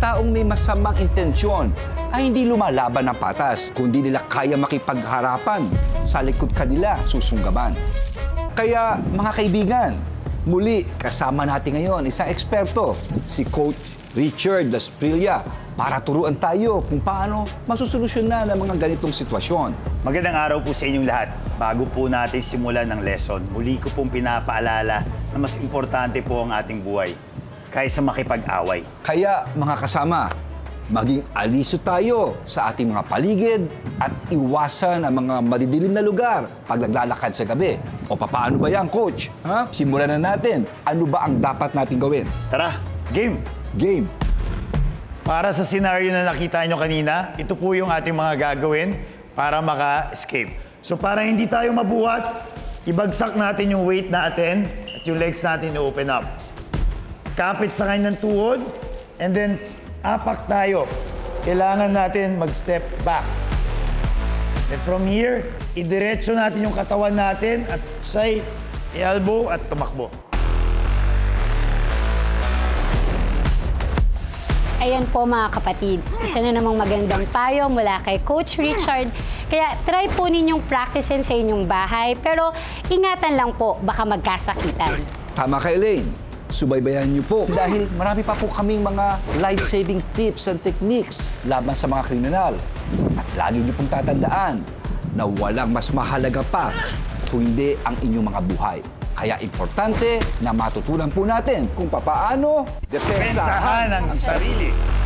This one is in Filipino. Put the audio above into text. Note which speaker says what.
Speaker 1: taong may masamang intensyon ay hindi lumalaban ng patas, kundi nila kaya makipagharapan sa likod kanila susunggaban. Kaya mga kaibigan, muli kasama natin ngayon isang eksperto, si Coach Richard Dasprilla para turuan tayo kung paano masusolusyonan ang mga ganitong sitwasyon.
Speaker 2: Magandang araw po sa inyong lahat. Bago po natin simulan ng lesson, muli ko pong pinapaalala na mas importante po ang ating buhay kaysa makipag-away.
Speaker 1: Kaya mga kasama, maging aliso tayo sa ating mga paligid at iwasan ang mga madidilim na lugar pag naglalakad sa gabi. O papaano ba yan, Coach? Ha? Simulan na natin. Ano ba ang dapat natin gawin?
Speaker 2: Tara, game!
Speaker 1: Game.
Speaker 2: Para sa scenario na nakita nyo kanina, ito po yung ating mga gagawin para maka-escape. So para hindi tayo mabuhat, ibagsak natin yung weight natin at yung legs natin open up. Kapit sa kanyang tuhod, and then apak tayo. Kailangan natin mag-step back. And from here, idiretso natin yung katawan natin at say, elbow at tumakbo.
Speaker 3: Ayan po mga kapatid, isa na namang magandang payo mula kay Coach Richard. Kaya try po ninyong practicein sa inyong bahay, pero ingatan lang po, baka magkasakitan.
Speaker 1: Tama ka, Elaine. Subaybayan niyo po dahil marami pa po kaming mga life-saving tips and techniques laban sa mga kriminal. At lagi niyo pong tatandaan na walang mas mahalaga pa kung hindi ang inyong mga buhay. Kaya importante na matutunan po natin kung papaano
Speaker 2: Pensahan ang sarili.